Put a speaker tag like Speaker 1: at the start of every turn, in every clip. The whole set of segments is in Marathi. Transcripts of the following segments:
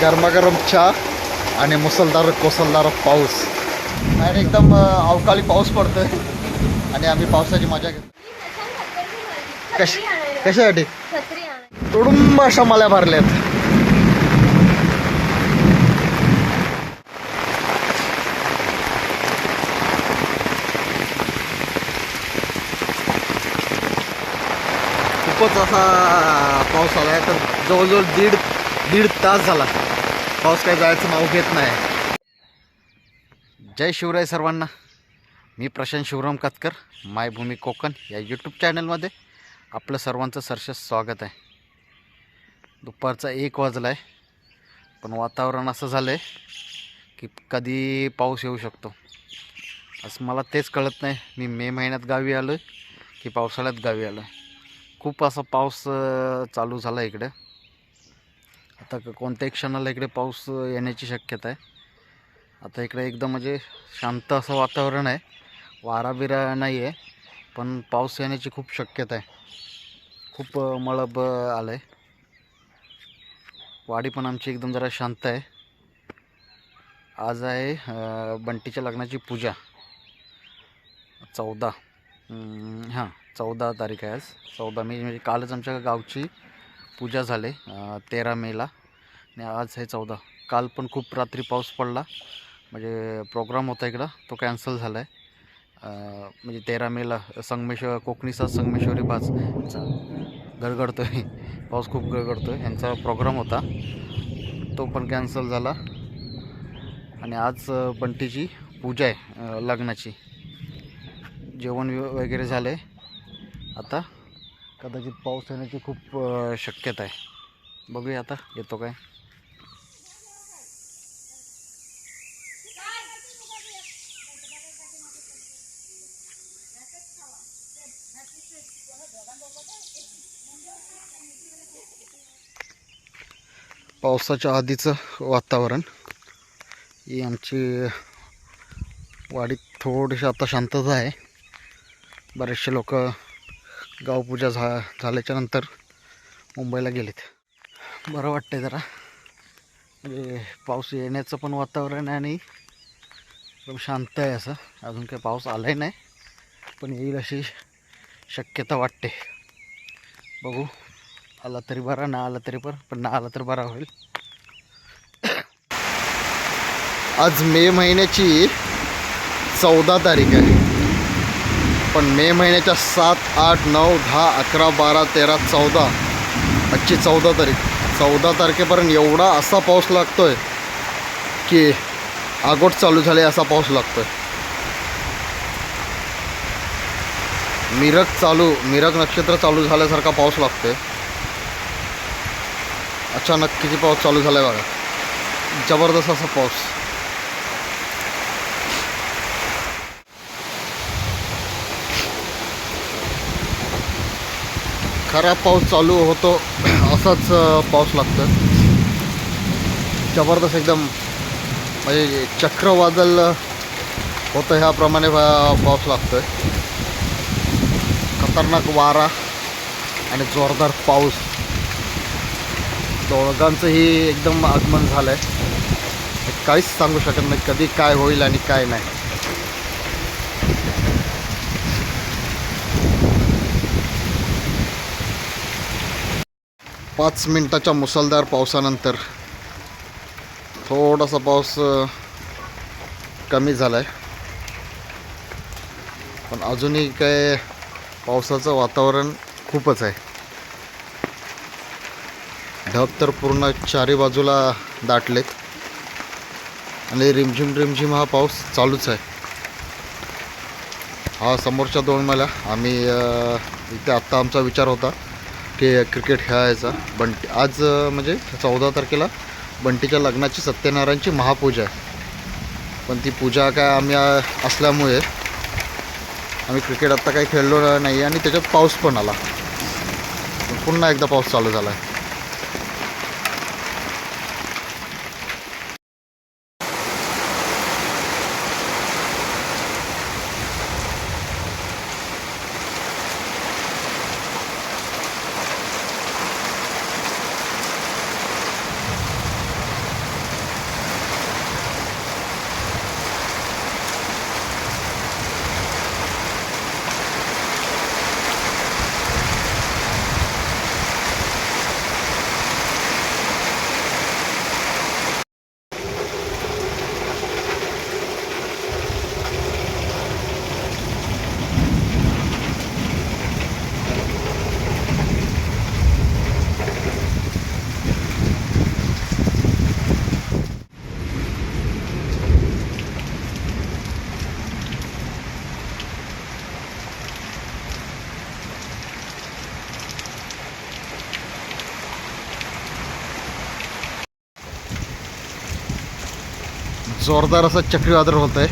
Speaker 1: गरमागरम चहा आणि मुसलधार कोसलदार पाऊस. आणि एकदम अवकाळी पाऊस पडतोय. आणि आम्ही पावसाची मजा घेतो. कश कशासाठी? तुडुंब अशा मला भरल्यात. खूपच असा पाऊस आलाय. तर जवळजवळ दीड दीड तास झाला. पाऊस काही जायचं नाव घेत नाही. जय शिवराय सर्वांना. मी प्रशांत शिवराम कातकर मायभूमी कोकण या यूट्यूब चॅनलमध्ये आपलं सर्वांचं सरस स्वागत आहे. दुपारचा एक वाजला आहे पण वातावरण असं झालं आहे की कधी पाऊस येऊ शकतो. असं मला तेच कळत नाही. मी मे महिन्यात गावी आलो आहे की पावसाळ्यात गावी आलो आहे खूप असा पाऊस चालू झाला इकडे. आता कोणत्याही क्षणाला इकडे पाऊस येण्याची शक्यता आहे. आता इकडे एकदम म्हणजे शांत असं वातावरण आहे. वारा बिरा नाही आहे पण पाऊस येण्याची खूप शक्यता आहे. खूप मळब आलं आहे वाडी पण आमची एकदम जरा शांत आहे. आज आहे बंटीच्या लग्नाची पूजा. चौदा. हां चौदा तारीख आहे आज. चौदा मे म्हणजे कालच आमच्या गावची पूजा झाली तेरा मेला. आणि आज आहे चौदा. काल पण खूप रात्री पाऊस पडला. म्हणजे प्रोग्राम होता इकडं. तो कॅन्सल झाला आहे म्हणजे तेरा मेला संगमेश्वर कोकणीचा संगमेश्वरी बाज चा आहे पाऊस खूप गडगडतो आहे यांचा प्रोग्राम होता. तो पण कॅन्सल झाला. आणि आज बंटीची पूजा आहे लग्नाची. जेवण वगैरे झालं आहे आता कदाचित पाऊस येण्याची खूप शक्यता आहे. बघूया आता येतो काय. पावसाच्या आधीचं वातावरण. ही आमची वाडीत थोडीशी आता शांतता आहे. बरेचसे लोक गावपूजा झा झाल्याच्यानंतर मुंबईला गेलेत. बरं वाटतंय जरा. म्हणजे पाऊस येण्याचं पण वातावरण आहे आणि एकदम शांत आहे असं. अजून काही पाऊस आलाही नाही पण येईल अशी शक्यता वाटते. बघू आला तरी बरा ना आला तरी पण पण ना आला तर बरा होईल. आज मे महिन्याची चौदा तारीख आहे. पण मे महिन्याच्या सात आठ नऊ दहा अकरा बारा तेरा चौदा आजची चौदा तारीख. चौदा तारखेपर्यंत एवढा असा पाऊस लागतो आहे की आगोट चालू झाले असा पाऊस लागतो आहे मिरग चालू मिरग नक्षत्र चालू झाल्यासारखा पाऊस लागतो आहे अचानक किती पाऊस चालू झाला आहे बघा. जबरदस्त असा पाऊस. खरा पाऊस चालू होतो असाच पाऊस लागतो जबरदस्त एकदम म्हणजे चक्रवादल होतं ह्याप्रमाणे पाऊस लागतो खतरनाक वारा आणि जोरदार पाऊस. दोघांचंही एकदम आगमन झालं आहे काहीच सांगू शकत नाही कधी काय होईल आणि काय नाही. पाच मिनटाच्या मुसळधार पावसानंतर थोडासा पाऊस कमी झाला आहे पण अजूनही काय पावसाचं वातावरण खूपच आहे. ढग तर पूर्ण चारी बाजूला दाटलेत. आणि रिमझिम रिमझिम हा पाऊस चालूच आहे. हा समोरच्या दोन मला. आम्ही इथे आत्ता आमचा विचार होता. की क्रिकेट खेळायचा. बंटी आज म्हणजे चौदा तारखेला बंटीच्या लग्नाची सत्यनारायणची महापूजा आहे. पण ती पूजा काय आम्ही असल्यामुळे आम्ही क्रिकेट आत्ता काही खेळलो नाही आणि त्याच्यात पाऊस पण आला. पुन्हा एकदा पाऊस चालू झाला आहे जोरदार असं चक्रीवादळ होतं आहे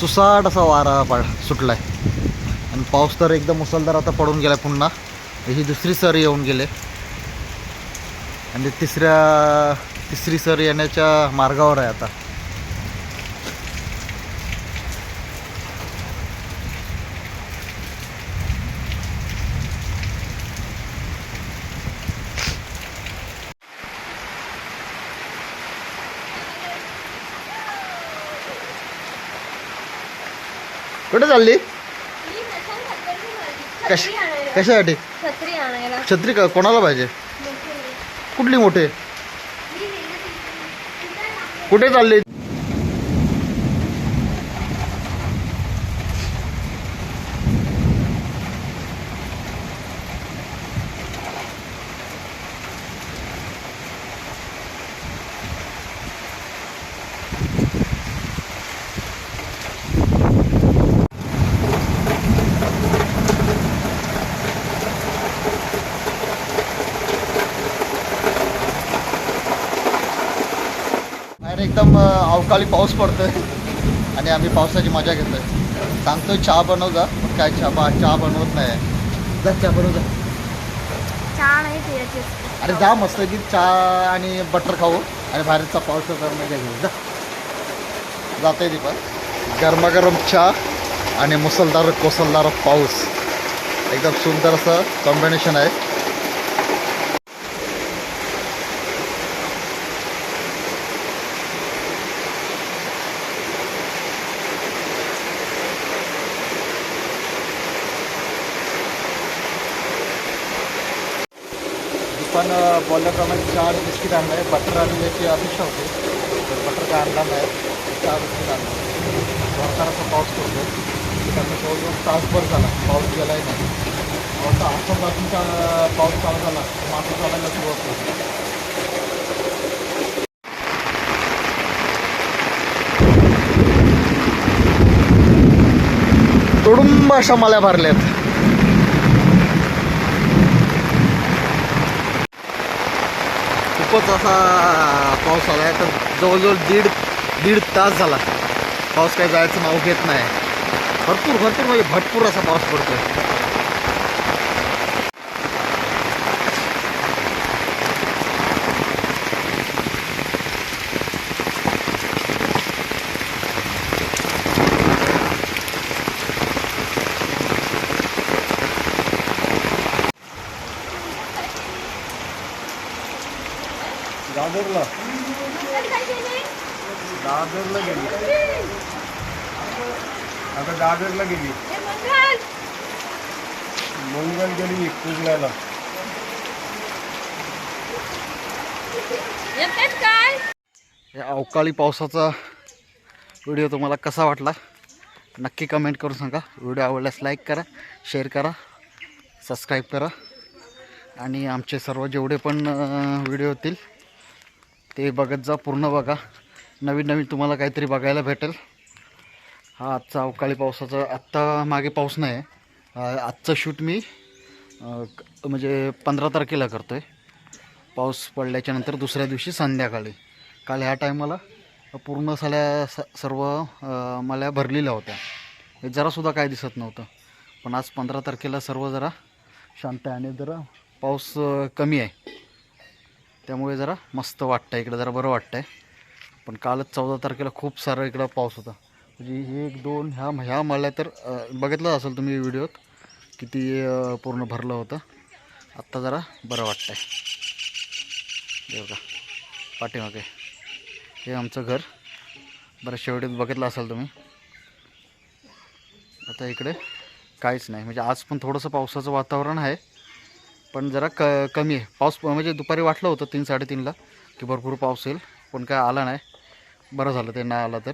Speaker 1: सुसाट असा वारा पड सुटला आहे आणि पाऊस तर एकदम मुसळधार आता पडून गेला पुन्हा. ही दुसरी सर येऊन गेले. आणि तिसऱ्या तिसरी सर येण्याच्या मार्गावर आहे आता. कुठे चालली? कश कशासाठी?
Speaker 2: छत्री
Speaker 1: का कोणाला पाहिजे? कुठली मोठे? कुठे चालली? एकदम अवकाळी पाऊस पडतोय. आणि आम्ही पावसाची मजा घेतोय. सांगतोय चहा बनव जा पण काय चहा बा- चहा बनवत नाही. जा चहा बनव जा
Speaker 2: चहा नाही
Speaker 1: अरे जा मस्त की चहा आणि बटर खाऊ. आणि बाहेरचा पाऊस मजा घेऊ जा. जाते ती पण गरमागरम चहा आणि मुसळधार कोसळणारा पाऊस. एकदम सुंदर असं कॉम्बिनेशन आहे. पण बोलल्याप्रमाणे चहा बिस्किट आणलं. आहे बटर आणि याची अपेक्षा होती. तर बटर काय आणला नाही. चार बिस्किट आणलं. जोरदार पाऊस पडतो. त्यामुळे जवळजवळ तासभर झाला. पाऊस गेलाही नाही. आता आजपासूनचा पाऊस चालू झाला? मासा चालायला सुरुवात होती तुडुंब अशा मला भरल्यात. खूपच असा पाऊस आला आहे तर जवळजवळ दीड दीड तास झाला. पाऊस काही जायचं नाव घेत नाही. भरपूर भरपूर म्हणजे भरपूर असा पाऊस पडतो आहे
Speaker 3: दादरला. दादरला गेली. आता दादरला गेली. मंगल गेली कुर्ल्याला
Speaker 2: काय?
Speaker 1: या अवकाळी पावसाचा व्हिडिओ तुम्हाला कसा वाटला? नक्की कमेंट करून सांगा. व्हिडिओ आवडल्यास लाईक करा शेअर करा सबस्क्राईब करा. आणि आमचे सर्व जेवढे पण व्हिडिओ येतील ते बघत जा पूर्ण बघा. नवीन नवीन तुम्हाला काहीतरी बघायला भेटेल. हा आजचा अवकाळी पावसाचा आत्ता मागे पाऊस नाही. आहे आजचं शूट मी म्हणजे पंधरा तारखेला करतो आहे पाऊस पडल्याच्या नंतर दुसऱ्या दिवशी संध्याकाळी. काल ह्या टायमाला पूर्ण साल्या स सर्व मला भरलेल्या होत्या. हे जरासुद्धा काय दिसत नव्हतं. पण आज पंधरा तारखेला सर्व जरा शांत आहे आणि जरा पाऊस कमी आहे. त्यामुळे जरा मस्त वाटतं इकडं जरा बरं वाटतं आहे पण कालच चौदा तारखेला खूप सारा इकडं पाऊस होता. म्हणजे एक दोन ह्या ह्या मळ्या तर बघितलं असेल तुम्ही व्हिडिओत किती पूर्ण भरलं होतं. आत्ता जरा बरं वाटतं आहे देव का पाठीमागे. हे आमचं घर. बरं शेवटीत बघितलं असाल तुम्ही. आता इकडे काहीच नाही. म्हणजे आज पण थोडंसं पावसाचं वातावरण आहे. पण जरा क कमी आहे. पाऊस म्हणजे दुपारी वाटलं होतं तीन साडेतीनला की भरपूर पाऊस येईल. पण काय आला नाही. बरं झालं ते नाही आला तर.